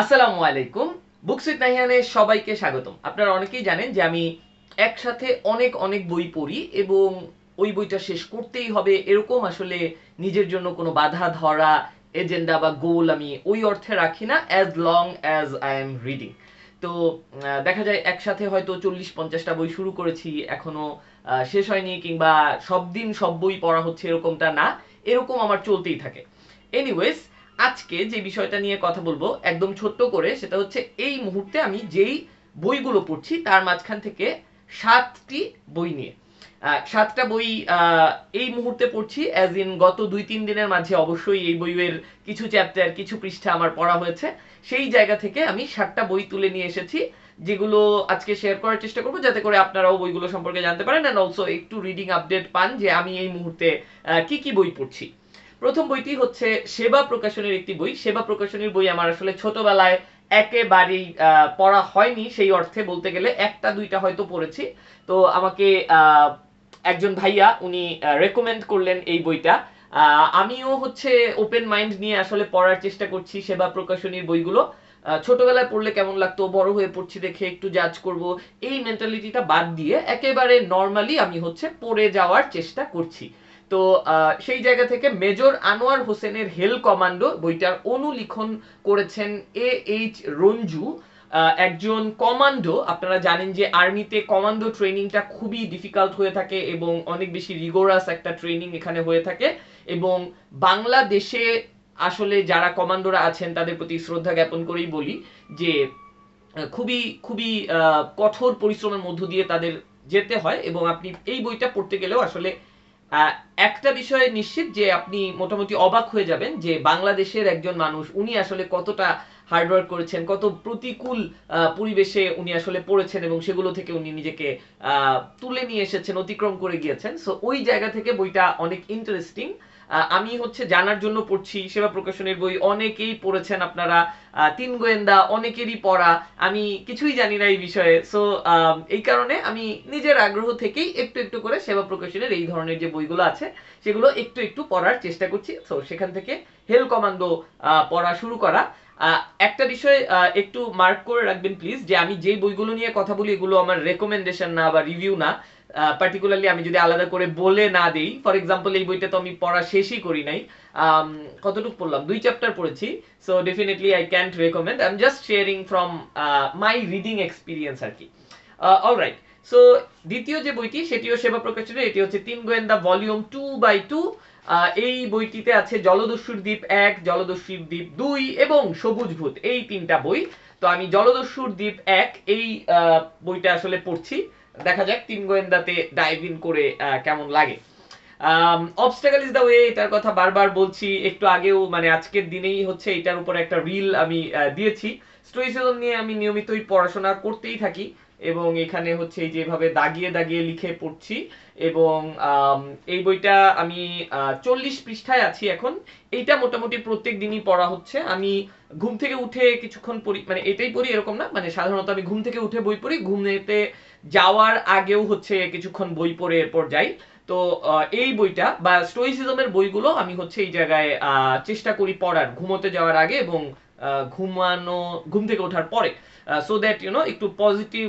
আসসালামু আলাইকুম। Books with নাহিয়ানে সবাইকে স্বাগতম। আপনারা অনেকেই জানেন যে আমি একসাথে অনেক অনেক বই পড়ি এবং ওই বইটা শেষ করতেই হবে এরকম আসলে নিজের জন্য কোনো বাধা ধরা এজেন্ডা বা গোল আমি ওই অর্থে রাখি না as long as I am reading তো দেখা যায় একসাথে হয়তো চল্লিশ পঞ্চাশটা বই শুরু করেছি, এখনও শেষ হয়নি কিংবা সব দিন সব বই পড়া হচ্ছে এরকমটা না, এরকম আমার চলতেই থাকে। এনিওয়েজ আজকে যে বিষয়টা নিয়ে কথা বলব একদম ছোট্ট করে, সেটা হচ্ছে এই মুহূর্তে আমি যেই বইগুলো পড়ছি, তার মাঝখান থেকে সাতটি বই নিয়ে। সাতটা বই এই মুহূর্তে পড়ছি অ্যাজ ইন গত দুই তিন দিনের মাঝে অবশ্যই এই বইয়ের কিছু চ্যাপ্টার কিছু পৃষ্ঠা আমার পড়া হয়েছে। সেই জায়গা থেকে আমি সাতটা বই তুলে নিয়ে এসেছি, যেগুলো আজকে শেয়ার করার চেষ্টা করব, যাতে করে আপনারাও বইগুলো সম্পর্কে জানতে পারেন অ্যান্ড অলসো একটু রিডিং আপডেট পান যে আমি এই মুহূর্তে কি কি বই পড়ছি। প্রথম বইটি হচ্ছে সেবা প্রকাশনের একটি বই। সেবা প্রকাশনের বই আমার আসলে ছোটবেলায় একেবারেই পড়া হয়নি সেই অর্থে বলতে গেলে। একটা, দুইটা হয়তো পড়েছি। তো আমাকে একজন ভাইয়া উনি রেকমেন্ড করলেন এই বইটা। আমিও হচ্ছে ওপেন মাইন্ড নিয়ে আসলে পড়ার চেষ্টা করছি সেবা প্রকাশনীর বইগুলো। ছোটবেলায় পড়লে কেমন লাগতো? বড় হয়ে পড়ছি দেখে একটু জাজ করব। এই মেন্টালিটিটা বাদ দিয়ে একেবারে নর্মালি আমি হচ্ছে পড়ে যাওয়ার চেষ্টা করছি। তো সেই জায়গা থেকে মেজর আনোয়ার হোসেনের হেল কমান্ডো বইটার অনুলিখন করেছেন এ এইচ রঞ্জু। একজন কমান্ডো। আপনারা জানেন যে আর্মিতে কমান্ডো ট্রেনিংটা খুবই ডিফিকাল্ট হয়ে থাকে এবং অনেক বেশি রিগোরাস একটা ট্রেনিং এখানে হয়ে থাকে এবং বাংলাদেশে আসলে যারা কমান্ডোরা আছেন তাদের প্রতি শ্রদ্ধা জ্ঞাপন করেই বলি যে খুবই খুবই কঠোর পরিশ্রমের মধ্য দিয়ে তাদের যেতে হয় এবং আপনি এই বইটা পড়তে গেলেও আসলে একটা বিষয়ে নিশ্চিত যে আপনি মোটামুটি অবাক হয়ে যাবেন যে বাংলাদেশের একজন মানুষ, উনি আসলে কতটা হার্ডওয়ার্ক করেছেন, কত প্রতিকূল পরিবেশে উনি আসলে পড়েছেন এবং সেগুলো থেকে উনি নিজেকে তুলে নিয়ে এসেছেন, অতিক্রম করে গিয়েছেন। সো ওই জায়গা থেকে বইটা অনেক ইন্টারেস্টিং আমি হচ্ছে জানার জন্য পড়ছি, সেবা প্রকাশনের বই অনেকেই পড়েছেন আপনারা তিন গোয়েন্দা অনেকেরই পড়া, আমি কিছুই জানি না এই বিষয়ে। সো এই কারণে আমি নিজের আগ্রহ থেকেই একটু একটু করে সেবা প্রকাশনের এই ধরনের যে বইগুলো আছে, সেগুলো একটু একটু পড়ার চেষ্টা করছি। সো সেখান থেকে হেল কমান্ডো পড়া শুরু করা। একটা বিষয় একটু মার্ক করে রাখবেন প্লিজ যে আমি যেই বইগুলো নিয়ে কথা বলি, এগুলো আমার রেকমেন্ডেশন না বা রিভিউ না। পার্টিকুলারলি আমি যদি আলাদা করে বলে না দেই ফর এক্সাম্পল এই বইটা তো আমি পড়া শেষই করি নাই। কতটুকু পড়লাম? দুই চ্যাপ্টার পড়েছি so definitely I can't recommend I am just sharing from my reading experience আর কি। অলরাইট সো দ্বিতীয় যে বইটি, সেটিও সেবা প্রকাশনের এটি হচ্ছে তিন গোয়েন্দা ভলিউম টু বাই টু এই বইটিতে আছে জলদস্যুর দ্বীপ এক, জলদস্যুর দ্বীপ দুই এবং সবুজ ভূত, এই তিনটা বই। তো আমি জলদস্যুর দ্বীপ এক, এই বইটা আসলে পড়ছি। দেখা যাক তিন গোয়েন্দাতে ডাইভ ইন করে কেমন লাগে। অবস্টাকল ইজ দ্য ওয়ে এটার কথা বারবার বলছি। একটু আগেও মানে আজকের দিনেই হচ্ছে এটার উপর একটা রিল আমি দিয়েছি। স্টোইসিজম নিয়ে আমি নিয়মিতই পড়াশোনা করতেই থাকি। এবং এখানে হচ্ছে যেভাবে দাগিয়ে দাগিয়ে লিখে পড়ছি এবং এই বইটা আমি চল্লিশ পৃষ্ঠায় আছি এখন। এইটা মোটামুটি প্রত্যেক দিনই পড়া হচ্ছে। আমি ঘুম থেকে উঠে কিছুক্ষণ পড়ি মানে এটাই পড়ি, এরকম না? মানে সাধারণত আমি ঘুম থেকে উঠে বই পড়ি। ঘুমতে যাওয়ার আগেও হচ্ছে কিছুক্ষণ বই পড়ে এরপর যাই। তো এই বইটা বা স্টোইসিজমের বইগুলো আমি হচ্ছে এই জায়গায় চেষ্টা করি পড়ার, ঘুমোতে যাওয়ার আগে এবং ঘুমানো, ঘুম থেকে ওঠার পরে। সো দ্যাট ইউনো একটু পজিটিভ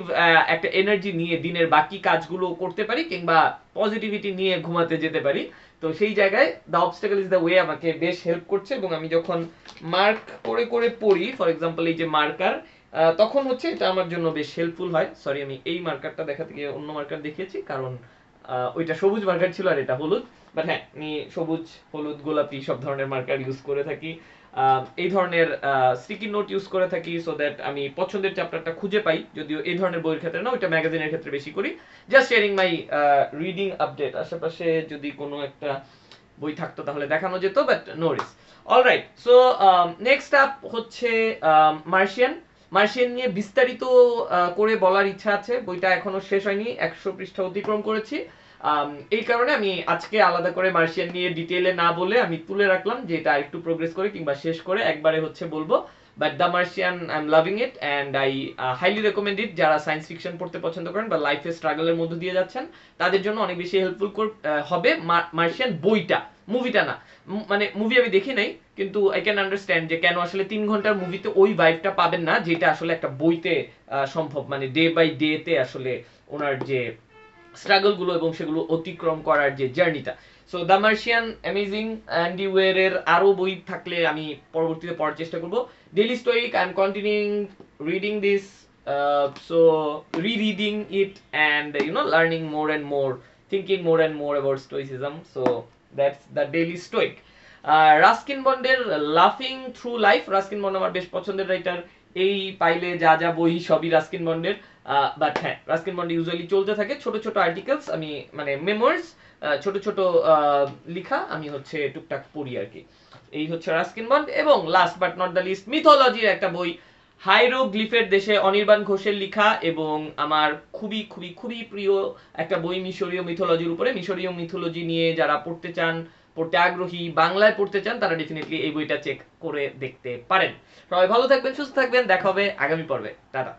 একটা এনার্জি নিয়ে দিনের বাকি কাজগুলো করতে পারি কিংবা পজিটিভিটি নিয়ে ঘুমাতে যেতে পারি। তো সেই জায়গায় the obstacle is the way আমাকে বেশ হেল্প করছে এবং আমি যখন মার্ক করে করে পড়ি ফর এক্সাম্পল এই যে মার্কার তখন হচ্ছে এটা আমার জন্য বেশ হেল্পফুল হয়। সরি আমি এই মার্কারটা দেখাতে গিয়ে অন্য মার্কার দেখিয়েছি কারণ ওইটা সবুজ মার্কার ছিল আর এটা হলুদ। বাট হ্যাঁ আমি সবুজ, হলুদ, গোলাপি সব ধরনের মার্কার ইউজ করে থাকি। এই ধরনের স্টিকি নোট ইউজ করে থাকি সো দ্যাট আমি পছন্দের চ্যাপ্টারটা খুঁজে পাই। যদিও এই ধরনের বইয়ের ক্ষেত্রে না, ওইটা ম্যাগাজিনের ক্ষেত্রে বেশি করি। Just sharing my reading update আশেপাশে যদি কোনো একটা বই থাকতো তাহলে দেখানো যেত বাট নো রিস অলরাইট সো নেক্সট আপ হচ্ছে মার্শিয়ান মার্শিয়ান নিয়ে বিস্তারিত করে বলার ইচ্ছা আছে। বইটা এখনও শেষ হয়নি, একশো পৃষ্ঠা অতিক্রম করেছি। এই কারণে আমি আজকে আলাদা করে মার্শিয়ান নিয়ে ডিটেইলে না বলে আমি তুলে রাখলাম যে এটা একটু প্রোগ্রেস করে কিংবা শেষ করে একবারে হচ্ছে বলব। But the Martian I am loving it and I highly recommend it যারা সায়েন্স ফিকশন পড়তে পছন্দ করেন বা লাইফে স্ট্রাগলের মধ্যে দিয়ে যাচ্ছেন, তাদের জন্য অনেক বেশি হেল্পফুল হবে মার্শিয়ান বইটা মুভিটা না। মানে মুভি আমি দেখি নাই, কিন্তু আই ক্যান আন্ডারস্ট্যান্ড যে কেন আসলে তিন ঘণ্টার মুভিতে ওই ভাইবটা পাবেন না, যেটা আসলে একটা বইতে সম্ভব মানে ডে বাই ডে তে আসলে ওনার যে স্ট্রাগলগুলো এবং সেগুলো অতিক্রম করার যে জার্নিটা so the Martian amazing Andy ওয়েরের আরও বই থাকলে আমি পরবর্তীতে পড়ার চেষ্টা করব। Daily stoic I am continuing reading this so rereading it and you know learning more and more thinking more and more about stoicism so that's the daily stoic Ruskin বন্ডের লাফিং থ্রু লাইফ। রাস্কিন বন্ড আমার বেশ পছন্দের writer এই পাইলে যা যা বই সবই রাস্কিন বন্ডের। বাট হ্যাঁ রাস্কিন বন্ড ইউজুয়ালি চলতে থাকে। ছোট ছোট আর্টিকেলস আমি মানে মেমোয়ার্স ছোট ছোট লিখা আমি হচ্ছে টুকটাক পড়ি আর কি। এই হচ্ছে রাস্কিন বন্ড। এবং last but not the list মিথোলজির একটা বই হাইরোগ্লিফের দেশে অনির্বাণ ঘোষের লেখা এবং আমার খুবই খুবই খুবই প্রিয় একটা বই, মিশরীয় মিথোলজির উপরে। মিশরীয় মিথোলজি নিয়ে যারা পড়তে চান পড়তে আগ্রহী, বাংলায় পড়তে চান, তারা ডেফিনেটলি এই বইটা চেক করে দেখতে পারেন। সবাই ভালো থাকবেন, সুস্থ থাকবেন, দেখা হবে আগামী পর্বে। টাটা।